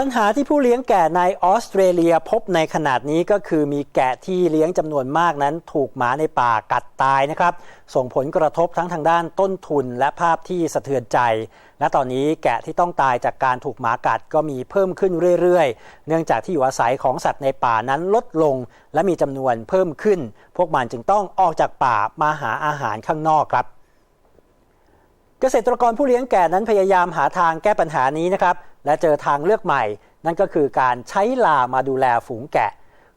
ปัญหาที่ผู้เลี้ยงแกะในออสเตรเลียพบในขนาดนี้ก็คือมีแกะที่เลี้ยงจำนวนมากนั้น ถูกหมาในป่ากัดตายนะครับ ส่งผลกระทบทั้งทางด้านต้นทุนและภาพที่สะเทือนใจ และตอนนี้แกะที่ต้องตายจากการถูกหมากัดก็มีเพิ่มขึ้นเรื่อยๆ เนื่องจากที่อยู่อาศัยของสัตว์ในป่านั้นลดลง และมีจำนวนเพิ่มขึ้น พวกมันจึงต้องออกจากป่ามาหาอาหารข้างนอกครับ เกษตรกรผู้เลี้ยงแกะนั้นพยายามหาทางแก้ปัญหานี้นะครับและเจอทางเลือกใหม่ นั่นก็คือการใช้ลามาดูแลฝูงแกะ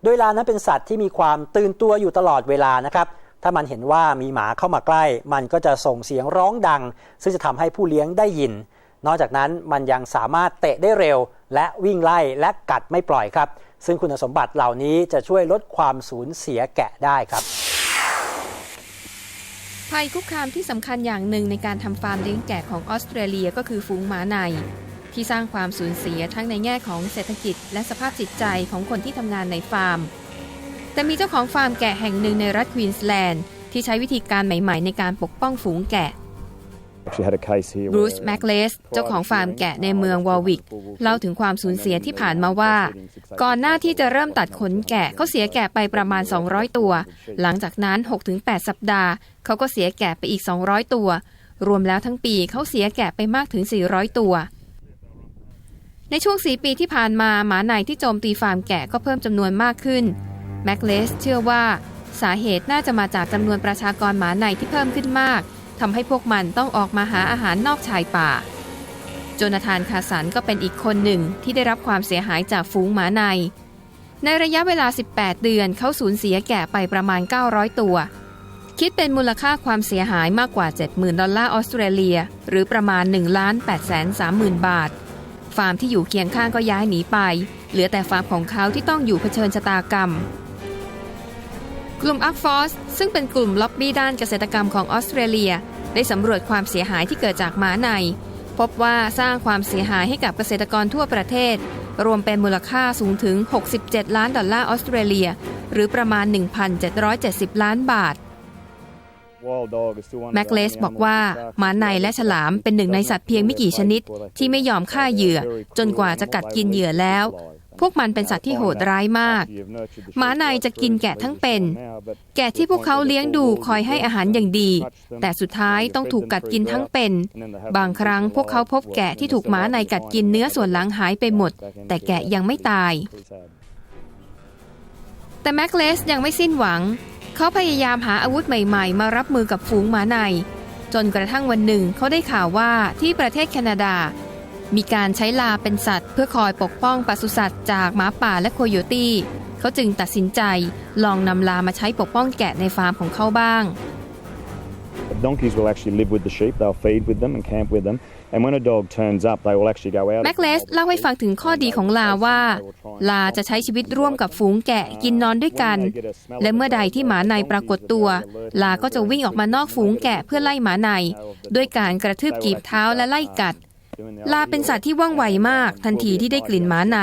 โดยลานั้นเป็นสัตว์ที่มีความตื่นตัวอยู่ตลอดเวลานะครับ ถ้ามันเห็นว่ามีหมาเข้ามาใกล้ มันก็จะส่งเสียงร้องดัง ซึ่งจะทำให้ผู้เลี้ยงได้ยิน นอกจากนั้นมันยังสามารถเตะได้เร็ว และวิ่งไล่และกัดไม่ปล่อยครับ ซึ่งคุณสมบัติเหล่านี้จะช่วยลดความสูญเสียแกะได้ครับ ภัยคุกคามที่สำคัญอย่างหนึ่งในการทำฟาร์มเลี้ยงแกะของออสเตรเลียก็คือฝูงหมาใน ที่สร้างความสูญเสียทั้งในแง่ของเศรษฐกิจ และสภาพจิตใจของคนที่ทำงานในฟาร์ม แต่มีเจ้าของฟาร์มแกะแห่งหนึ่งในรัฐควีนสแลนด์ที่ใช้วิธีการใหม่ ๆ ในการปกป้องฝูงแกะ บรูซแมคเลสเจ้าของฟาร์มแกะในเมืองวอลวิกเล่าถึงความสูญเสียที่ผ่านมาว่า ก่อนหน้าที่จะเริ่มตัดขนแกะเขาเสียแกะไปประมาณ 200 ตัว หลังจากนั้น 6-8 สัปดาห์ เขาก็เสียแกะไปอีก 200 ตัว รวมแล้วทั้งปีเขาเสียแกะไปมากถึง 400 ตัวในช่วง4ปีที่ผ่านมาหมาในที่โจมตีฟาร์มแกะก็เพิ่มจำนวนมากขึ้นแมคเลสเชื่อว่า สาเหตุน่าจะมาจากจำนวนประชากรหมาในที่เพิ่มขึ้นมาก ทำให้พวกมันต้องออกมาหาอาหารนอกชายป่า โจนาธานคาสันก็เป็นอีกคนหนึ่งที่ได้รับความเสียหายจากฝูงหมาใน ในระยะเวลา 18 เดือนเขาสูญเสียแก่ไปประมาณ 900 ตัว คิดเป็นมูลค่าความเสียหายมากกว่า 70,000 ดอลลาร์ออสเตรเลีย หรือประมาณ1ล้าน8 3 0 0 0 0บาท ฟาร์มที่อยู่เคียงข้างก็ย้ายหนีไป เหลือแต่ฟาร์มของเขาที่ต้องอยู่เผชิญชะตากรรม กลุ่มอักฟอสซึ่งเป็นกลุ่มล็อบบี้ด้านเกษตรกรรมของออสเตรเลีย ได้สำรวจความเสียหายที่เกิดจากหมาใน พบว่าสร้างความเสียหายให้กับเกษตรกรทั่วประเทศ รวมเป็นมูลค่าสูงถึง 67 ล้านดอลลาร์ออสเตรเลีย หรือประมาณ 1,770 ล้านบาทแมคเลสบอกว่าหมาในและฉลามเป็นหนึ่งในสัตว์เพียงไม่กี่ชนิด ที่ไม่ยอมฆ่าเหยื่อ จนกว่าจะกัดกินเหยื่อแล้ว พวกมันเป็นสัตว์ที่โหดร้ายมาก หมาในจะกินแกะทั้งเป็น แกะที่พวกเขาเลี้ยงดูคอยให้อาหารอย่างดี แต่สุดท้ายต้องถูกกัดกินทั้งเป็น บางครั้งพวกเขาพบแกะที่ถูกหมาในกัดกินเนื้อส่วนหลังหายไปหมด แต่แกะยังไม่ตาย แต่แมคเลสยังไม่สิ้นหวัง เขาพยายามหาอาวุธใหม่ ๆ มารับมือกับฝูงหมาใน จนกระทั่งวันหนึ่งเขาได้ข่าวว่าที่ประเทศแคนาดา มีการใช้ลาเป็นสัตว์เพื่อคอยปกป้องปศุสัตว์จากหมาป่าและโคโยตี้ เขาจึงตัดสินใจลองนำลามาใช้ปกป้องแกะในฟาร์มของเขาบ้าง Donkeys will actually live with the sheep. They'll feed with them and camp with them. And when a dog turns up, they will actually go out. แมคเลสเล่าให้ฟังถึงข้อดีของลาว่า ลาจะใช้ชีวิตร่วมกับฝูงแกะกินนอนด้วยกัน และเมื่อใดที่หมาในปรากฏตัว ลาก็จะวิ่งออกมานอกฝูงแกะเพื่อไล่หมาใน ด้วยการกระทืบกีบเท้าและไล่กัด ลาเป็นสัตว์ที่ว่องไวมาก ทันทีที่ได้กลิ่นหมาใน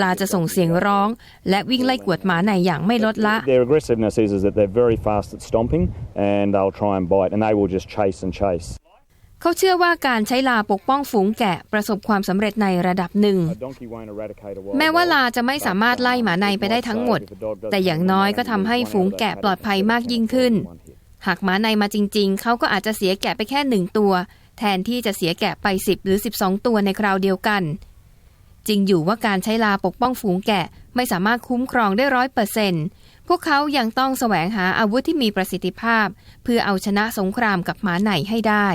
ลาจะส่งเสียงร้อง และวิ่งไล่กวดหมาในอย่างไม่ลดละ Their aggressiveness is, is that they're very fast at stomping and they'll try and bite and they will just chase and chase. เขาเชื่อว่าการใช้ลาปกป้องฝูงแกะประสบความสำเร็จในระดับหนึ่ง แม้ว่าลาจะไม่สามารถไล่หมาในไปได้ทั้งหมด แต่อย่างน้อยก็ทำให้ฝูงแกะปลอดภัยมากยิ่งขึ้น หากหมาในมาจริง ๆ เขาก็อาจจะเสียแกะไปแค่หนึ่งตัว แทนที่จะเสียแกะไป 10 หรือ 12 ตัวในคราวเดียวกัน จริงอยู่ว่าการใช้ลาปกป้องฝูงแกะไม่สามารถคุ้มครองได้ร้อยเปอร์เซนพวกเขายังต้องแสวงหาอาวุธที่มีประสิทธิภาพ เพื่อเอาชนะสงครามกับหมาไหนให้ได้